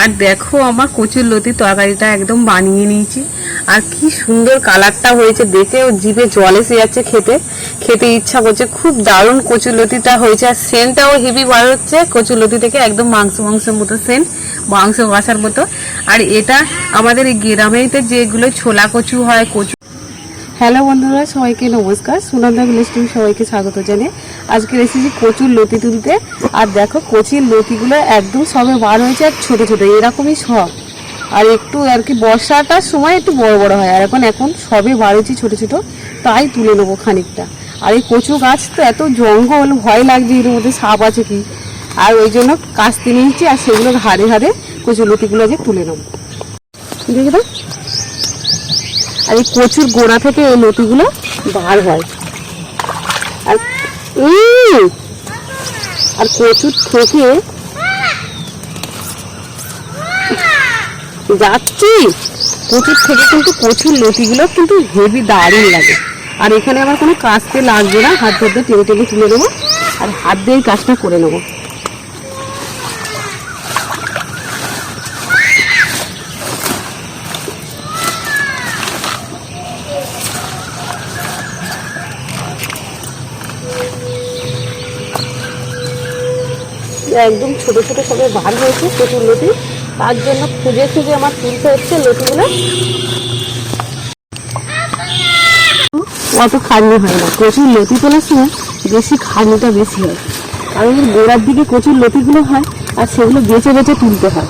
আর দেখো আমার কচুর লতি তরকারিটা একদম বানিয়ে নিয়েছি। আর কি সুন্দর কালারটা হয়েছে দেখে জিভে জল এসে যাচ্ছে খেতে। খেতে ইচ্ছা করছে, খুব দারুণ কচুর লতিটা হয়েছে। আর সেন্টটাও হেভি বার হচ্ছে। কচুর লতি থেকে একদম মাংস মাংসের মতো সেন্ট, মাংস কষার মতো। আর এটা আমাদের এই গ্রামেতে যেগুলো ছোলা কচু হয়, কচু হ্যালো বন্ধুরা, সবাইকে নমস্কার। সুনন্দা ভিলেজ টিভি সবাইকে স্বাগত জানিয়ে আজকে এসেছি কচুর লতি তুলতে। আর দেখো, কচির লতিগুলো একদম সবে বার হয়েছে আর ছোটো ছোটো, এরকমই সব। আর একটু আর কি বর্ষাটার সময় একটু বড় বড় হয়, আর এখন এখন সবে বার হয়েছে ছোটো ছোটো, তাই তুলে নেব খানিকটা। আর এই কচু গাছ তো এত জঙ্গল, ভয় লাগছে এর মধ্যে, সাপ আছে কি? আর ওই জন্য কাস্তে নিয়েছি, আর সেগুলো হাড়ে হাড়ে কচুর লতিগুলো যে তুলে নেব। দেখে আর এই কচুর গোড়া থেকে এই লতিগুলো বার হয়। আর আর কচুর থেকে যাচ্ছি। কচুর থেকে কিন্তু কচুর লতিগুলো কিন্তু হেভি দারুণ লাগে। আর এখানে আমার কোনো কাজতে লাগবে না। হাত ধরতে টেনে টেনে তুলে নেব। আর হাত দিয়ে কাজটা করে নেব। একদম ছোট ছোট সবে বার হয়েছে প্রচুর লতি। তার জন্য খুঁজে খুঁজে আমার তুলতে হচ্ছে লতিগুলো। অত খাটনি হয় না। প্রচুর লতি তোলার সময় বেশি খাটনিটা বেশি হয়। কারণ গোড়ার দিকে প্রচুর লতিগুলো হয় আর সেগুলো বেঁচে বেঁচে তুলতে হয়।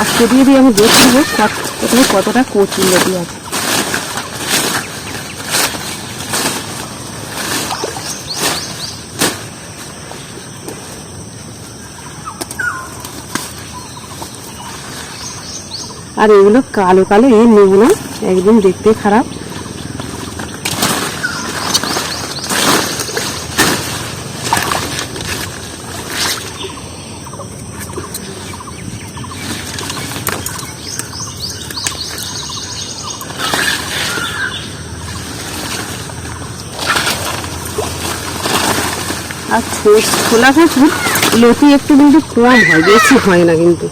আর ছড়িয়ে দিয়ে আমি দেখব এখানে কতটা কচুর লেগে আছে। আর এগুলো কালো কালো এ নেব না একদম দেখতে খারাপ। আর ছোলা কচুর লতি একটু কিন্তু কম হয় বেশি হয় না কিন্তু।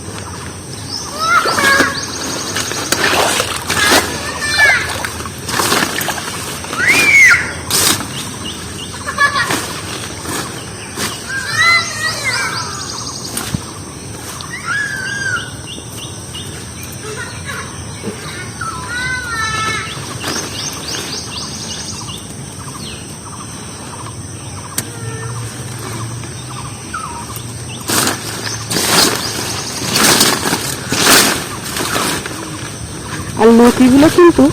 লতিগুলো কিন্তু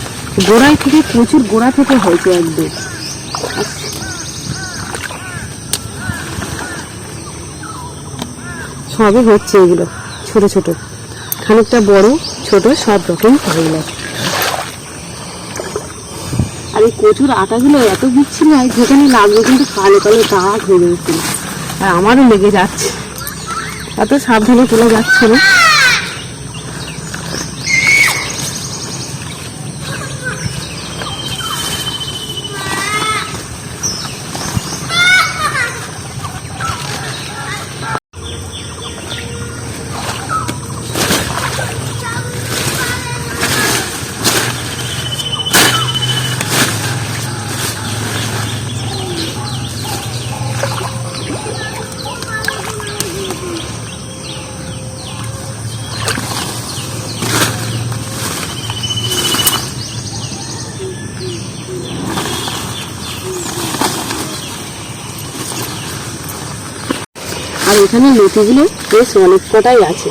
গোড়ায় থেকে, প্রচুর গোড়া থেকে হয়েছে একদম। সবই হচ্ছে এগুলো, ছোট ছোট। খানিকটা বড়, ছোট, সব রকম গেছে। আর এই কচুর আটাগুলো এত বিচ্ছিন্ন হয়, যেখানে লাগবে কিন্তু কালো কালো দাগ হয়ে গেছিল আর আমারও লেগে যাচ্ছে। এত সাবধানে তোলা যাচ্ছে না। আর এখানে লতিগুলো বেশ অনেক কটাই আছে।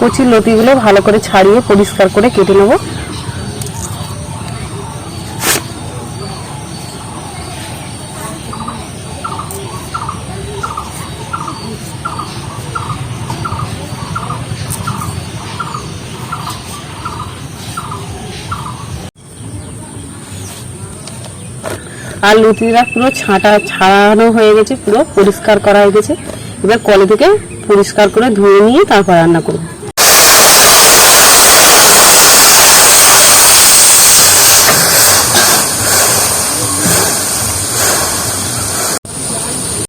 কচি লতিগুলো ভালো করে ছাড়িয়ে পরিষ্কার করে কেটে নেব। আর লুচিটা পুরো ছাঁটা, ছাড়ানো হয়ে গেছে, পুরো পরিষ্কার করা হয়ে গেছে। এবার কলে থেকে পরিষ্কার করে ধুয়ে নিয়ে তারপর রান্না করব।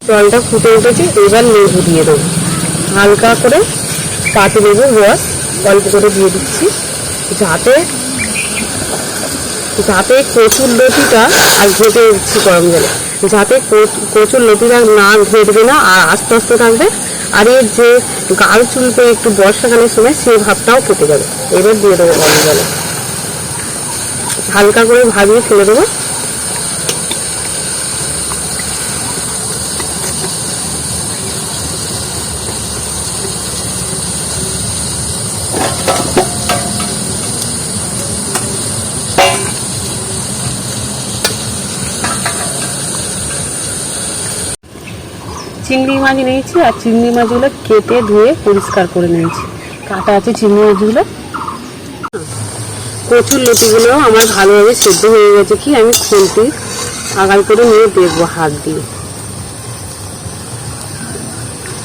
জলটা ফুটে উঠেছে, এবার লেবু দিয়ে দেবো। হালকা করে পাতি লেবু রস, অল্প করে দিয়ে দিচ্ছি। যাতে যাতে কচুর লতিটা আর ঘেটে উঠছি গরম জলে। যাতে কচ- কচুর লতিটা না ঘেটবে না আর আস্তে আস্তে থাকবে। আর এর যে গাল চুলতে একটু বর্ষাকালের সময় সেই ভাবটাও কেটে যাবে। এবার দিয়ে দেবো গরম জলে। হালকা করে ভাবিয়ে ফেলে দেবো। চিংড়ি মাছ নিয়েছি আর চিংড়ি মাছগুলো কেটে ধুয়ে পরিষ্কার করে নিয়েছি। কাটা আছে চিংড়ি মাছগুলো। কচুর লতিগুলো আমার ভালোভাবে সেদ্ধ হয়ে গেছে কি, আমি খুন্তি আগাল করে নিয়ে দেখব হাত দিয়ে।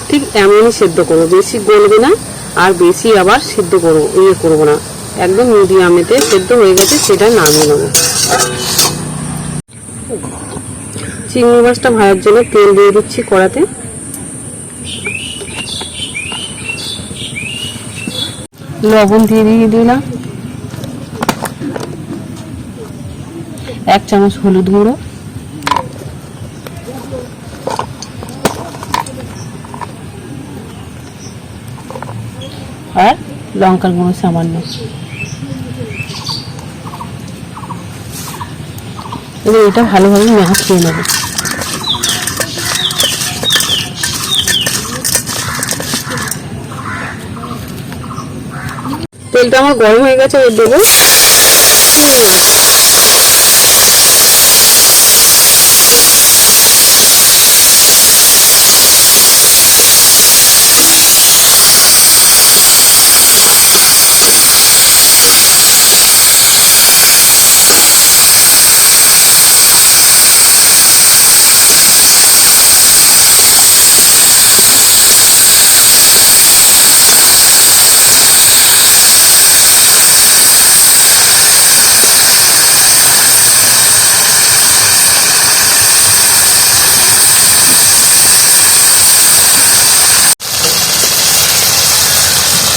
ঠিক এমনই সেদ্ধ করব, বেশি গলবে না আর বেশি আবার সিদ্ধ করব ইয়ে করব না। একদম মিডিয়ামেতে সেদ্ধ হয়ে গেছে, সেটা নামিয়ে নেব। চিংড়ি মাছটা ভাজার জন্য তেল দিয়ে দিচ্ছি কড়াতে। লবণ দিয়ে দিয়ে দিলাম। এক চামচ হলুদ গুঁড়ো। আর লঙ্কার গুঁড়ো সামান্য। এবার এটা ভালোভাবে মাখিয়ে নেব। তেলটা আমার গরম হয়ে গেছে এবার দেবো।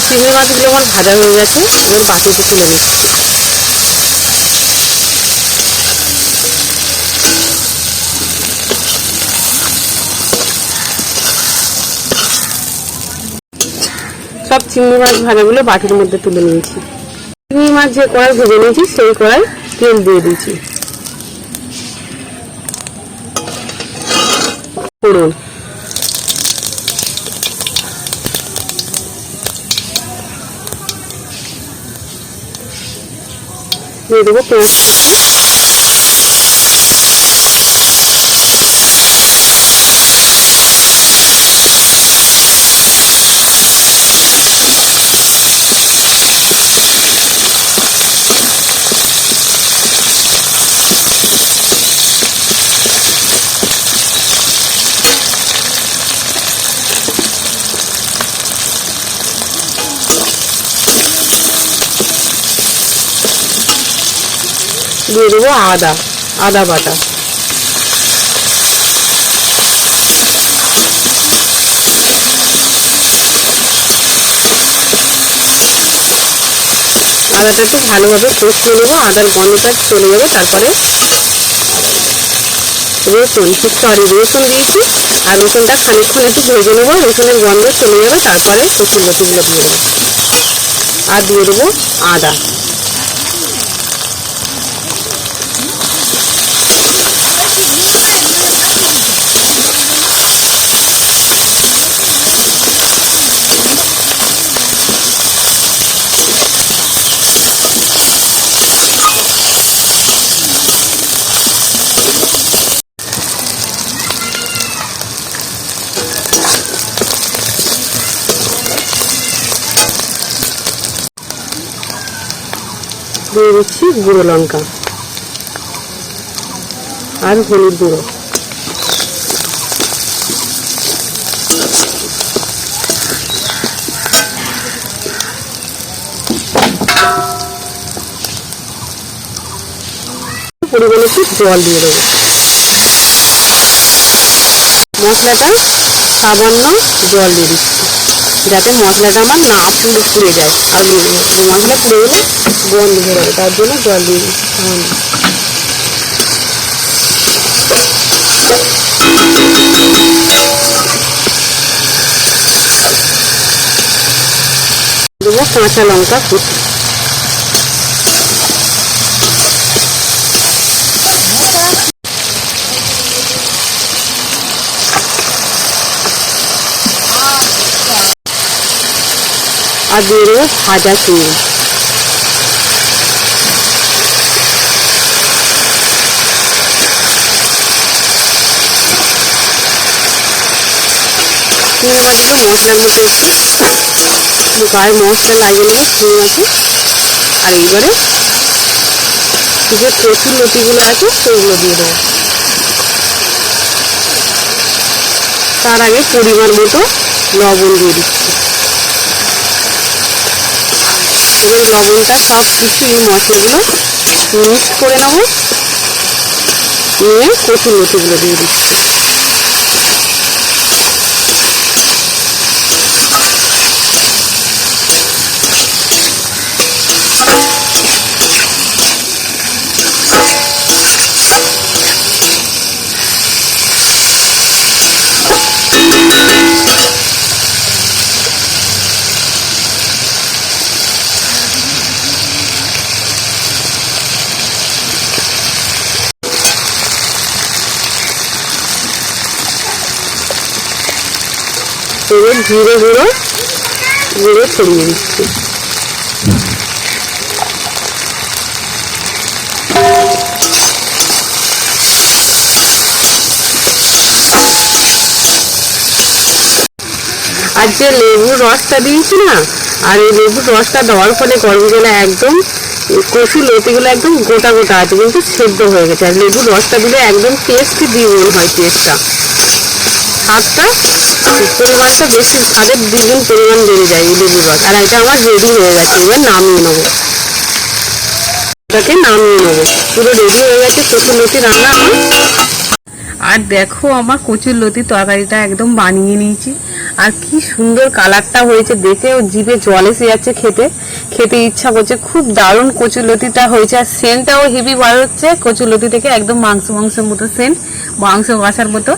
চিংড়ি মাছগুলো আমার ভাজা হয়ে গেছে, এবার বাটিতে তুলে নিচ্ছি সব চিংড়ি মাছ ভাজাগুলো বাটির মধ্যে তুলে নিয়েছি। চিংড়ি মাছ যে কড়াই ভেজে নিয়েছি, সেই কড়াই তেল দিয়ে দিয়েছি। ফোড়ন। দিয়ে দিয়ে দেবো আদা আদা বাটা। আদাটা একটু ভালোভাবে কষিয়ে নেব, আদার গন্ধটা চলে যাবে, তারপরে রসুন সরি রসুন দিয়েছি, আর রসুনটা খানিকক্ষণ একটু ভেজে নেব, রসুনের গন্ধ চলে যাবে, তারপরে কচুর লতিগুলো দিয়ে দেবো। আর দিয়ে দেবো আদা। দিয়ে দিচ্ছি গুঁড়ো লঙ্কা আর হলুদ গুঁড়ো। জল দিয়ে দেবো। মশলাটা সামান্য জল দিয়ে দিচ্ছি। যাতে মশলাটা আমার না পুরো পুড়ে যায়। আর মশলা পুড়ে গেলে গন্ধ বেরোবে তার জন্য জল দিয়ে সামান্য দেবো কাঁচা লঙ্কা কুচি। দেবো ভাজা চিংড়ি চিংড়ি মাছগুলো মশলার মধ্যে একটু গায়ে মশলা লাগিয়ে নেব চিংড়ি মাছে আর এইবারে যে কচুর লতিগুলো আছে সেগুলো দিয়ে দেবো। তার আগে পরিমাণ মতো লবণ দিয়ে দিচ্ছি। এবার লবণটা সব কিছু এই মশলাগুলো মিক্স করে নেব। নিয়ে কচুর লতিগুলো দিয়ে দিচ্ছি। এবার জিরে গুঁড়ো গুঁড়ো ছড়িয়ে দিচ্ছি। আর যে লেবুর রসটা দিয়েছি না, আর এই লেবুর রসটা দেওয়ার ফলে গরমগুলো একদম কচু লতিগুলো একদম গোটা গোটা আছে, কিন্তু সেদ্ধ হয়ে গেছে। আর লেবুর রসটা দিলে একদম টেস্টি দ্বিগুণ হয় টেস্টটা স্বাদটা পরিমাণটা বেশি স্বাদের দ্বিগুণ পরিমাণ বেড়ে যায় ইলিশ লেবুর আর এটা আমার রেডি হয়ে গেছে, এবার নামিয়ে নেব। এটাকে নামিয়ে নেব। পুরো রেডি হয়ে গেছে প্রচুর লতি রান্না আমার আর দেখো আমার কচুর লতি তরকারিটা একদম বানিয়ে নিয়েছি। আর কি সুন্দর কালারটা হয়েছে দেখে জিভে জল এসে যাচ্ছে খেতে। খেতে ইচ্ছা করছে, খুব দারুণ কচুর লতিটা হয়েছে। আর সেন্টটাও হেভি বার হচ্ছে কচুর লতি থেকে একদম মাংস, মাংসের মতো সেন্ট, মাংস কষার মতো।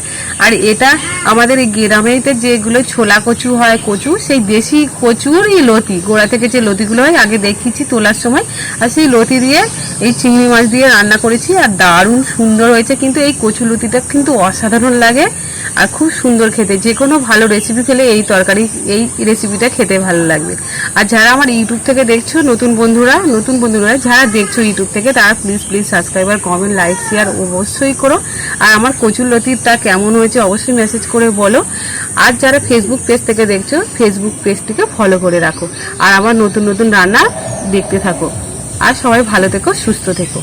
আর এটা আমাদের এই গ্রামেতে যেগুলো ছোলা কচু হয়, কচু, সেই দেশি কচুর এই লতি। গোড়া থেকে যে লতিগুলো হয়, আগে দেখিয়েছি তোলার সময়। আর সেই লতি দিয়ে এই চিংড়ি মাছ দিয়ে রান্না করেছি, আর দারুণ সুন্দর হয়েছে। কিন্তু এই কচু লতিটা কিন্তু অসাধারণ লাগে, আর খুব সুন্দর খেতে। যে কোনো ভালো রেসিপি খেলে এই তরকারি, এই রেসিপিটা খেতে ভালো লাগবে। আর যারা আমার ইউটিউব থেকে দেখছ, নতুন বন্ধুরা নতুন বন্ধুরা, যারা দেখছ ইউটিউব থেকে, তারা please please subscriber comment like share অবশ্যই করো। আর আমার কচুর লতিটা কেমন হয়েছে অবশ্যই মেসেজ করে বলো। আর যারা ফেসবুক পেজ থেকে দেখছ ফেসবুক পেজটিকে ফলো করে রাখো। আর আমার নতুন নতুন রান্না দেখতে থাকো। আর সবাই ভালো থেকো, সুস্থ থেকো।